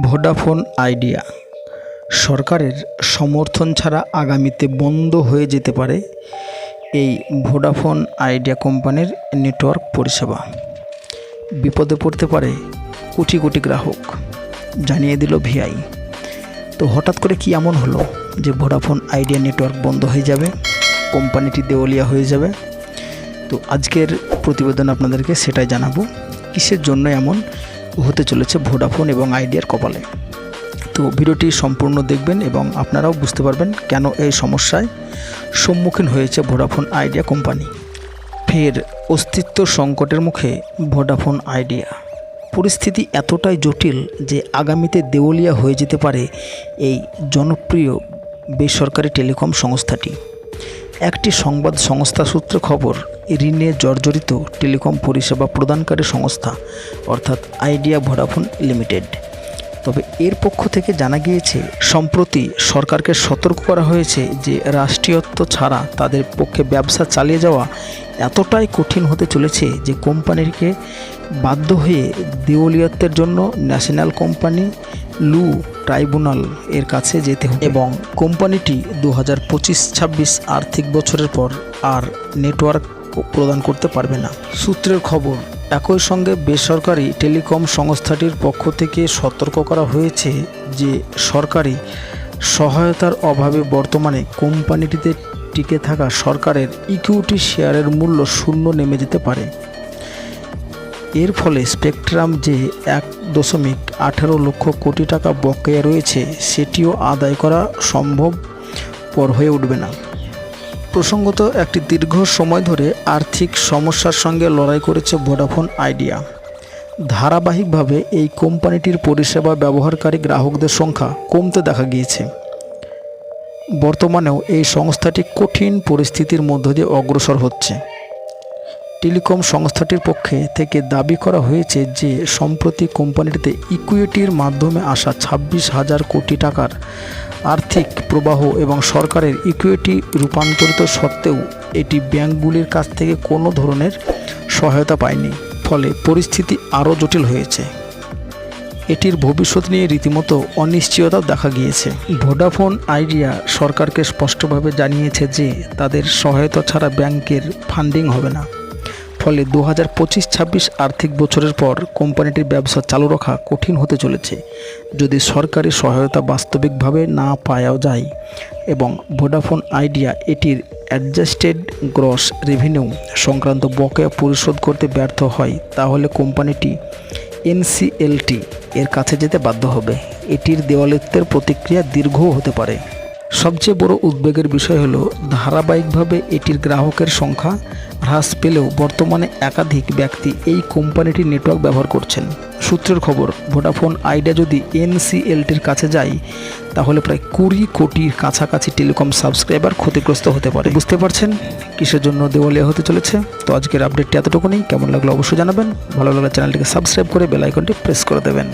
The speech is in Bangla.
Vodafone idea. সরকারের সমর্থন ছাড়া আগামীতে বন্ধ হয়ে যেতে পারে এই ভোডাফোন আইডিয়া কোম্পানির নেটওয়ার্ক পরিষেবা। বিপদে পড়তে পারে কোটি কোটি গ্রাহক, জানিয়ে দিল ভিআই। তো হঠাৎ করে কি এমন হলো যে ভোডাফোন আইডিয়া নেটওয়ার্ক বন্ধ হয়ে যাবে, কোম্পানিটি দেওয়ালিয়া হয়ে যাবে? তো আজকের প্রতিবেদন আপনাদেরকে সেটাই জানাব, কিসের জন্য এমন হতে চলেছে ভোডাফোন এবং আইডিয়ার কপালে। তো ভিডিওটি সম্পূর্ণ দেখবেন এবং আপনারাও বুঝতে পারবেন কেন এই সমস্যায় সম্মুখীন হয়েছে ভোডাফোন আইডিয়া কোম্পানি। ফের অস্তিত্ব সংকটের মুখে ভোডাফোন আইডিয়া পরিস্থিতি এতটাই জটিল যে আগামীতে দেওয়ালিয়া হয়ে যেতে পারে এই জনপ্রিয় বেসরকারি টেলিকম সংস্থাটি। একটি সংবাদ সংস্থা সূত্রে খবর ঋণে জর্জরিত টেলিকম পরিষেবা প্রদানকারী সংস্থা, অর্থাৎ আইডিয়া ভোডাফোন লিমিটেড। তবে এর পক্ষ থেকে জানা গিয়েছে, সম্প্রতি সরকারকে সতর্ক করা হয়েছে যে রাষ্ট্রীয়ত্ব ছাড়া তাদের পক্ষে ব্যবসা চালিয়ে যাওয়া এতটাই কঠিন হতে চলেছে যে কোম্পানিকে বাধ্য হয়ে দেওয়ালিয়ত্বের জন্য ন্যাশনাল কোম্পানি লু ট্রাইব্যুনাল এর কাছে যেতে হবে। এবং কোম্পানিটি দু হাজার পঁচিশ ছাব্বিশ আর্থিক বছরের পর আর নেটওয়ার্ক প্রদান করতে পারবে না। সূত্রের খবর, একই সঙ্গে বেসরকারি টেলিকম সংস্থাটির পক্ষ থেকে সতর্ক করা হয়েছে যে সরকারি সহায়তার অভাবে বর্তমানে কোম্পানিটিতে টিকে থাকা সরকারের ইকুইটি শেয়ারের মূল্য শূন্য নেমে যেতে পারে। এর ফলে স্পেকট্রাম যে এক দশমিক আঠেরো লক্ষ কোটি টাকা বকেয়া রয়েছে, সেটিও আদায় করা সম্ভব পর হয়ে উঠবে না। প্রসঙ্গত, একটি দীর্ঘ সময় ধরে আর্থিক সমস্যার সঙ্গে লড়াই করেছে ভোডাফোন, আইডিয়া। ধারাবাহিকভাবে এই কোম্পানিটির পরিষেবা ব্যবহারকারী গ্রাহকদের সংখ্যা কমতে দেখা গিয়েছে। বর্তমানেও এই সংস্থাটি কঠিন পরিস্থিতির মধ্য দিয়ে অগ্রসর হচ্ছে। টেলিকম সংস্থাটির পক্ষে থেকে দাবি করা হয়েছে যে, সম্প্রতি কোম্পানিটিতে ইকুইটির মাধ্যমে আসা ছাব্বিশ হাজার কোটি টাকার আর্থিক প্রবাহ এবং সরকারের ইকুইটি রূপান্তরিত সত্ত্বেও এটি ব্যাংকগুলির কাছ থেকে কোনো ধরনের সহায়তা পায়নি। ফলে পরিস্থিতি আরও জটিল হয়েছে। এটির ভবিষ্যৎ নিয়ে রীতিমতো অনিশ্চয়তা দেখা গিয়েছে। ভোডাফোন, আইডিয়া সরকারকে স্পষ্টভাবে জানিয়েছে যে, তাদের সহায়তা ছাড়া ব্যাংকের ফান্ডিং হবে না। ফলে দু হাজার পঁচিশ ছাব্বিশ আর্থিক বছরের পর কোম্পানিটির ব্যবসা চালু রাখা কঠিন হতে চলেছে, যদি সরকারি সহায়তা বাস্তবিকভাবে না পাওয়া যায়। এবং ভোডাফোন আইডিয়া এটির অ্যাডজাস্টেড গ্রস রেভিনিউ সংক্রান্ত বকেয়া পরিশোধ করতে ব্যর্থ হয়, তাহলে কোম্পানিটি এনসিএলটি এর কাছে যেতে বাধ্য হবে। এটির দেওয়ালিত্বের প্রতিক্রিয়া দীর্ঘও হতে পারে। সবচেয়ে বড় উদ্বেগের বিষয় হলো, ধারাবাহিকভাবে এটির গ্রাহকের সংখ্যা হ্রাস পেলেও বর্তমানে একাধিক ব্যক্তি এই কোম্পানিটির নেটওয়ার্ক ব্যবহার করছেন। সূত্রের খবর ভোডাফোন আইডিয়া যদি এনসিএলটির কাছে যায়, তাহলে প্রায় কুড়ি কোটির কাছাকাছি টেলিকম সাবস্ক্রাইবার ক্ষতিগ্রস্ত হতে পারে। বুঝতে পারছেন? কিসের জন্য দেওয়ালিয়া হতে চলেছে? তো আজকের আপডেটটি এতটুকুনি। কেমন লাগল অবশ্যই জানাবেন। ভালো লাগলে চ্যানেলটিকে সাবস্ক্রাইব করে বেল আইকনটি প্রেস করে দেবেন।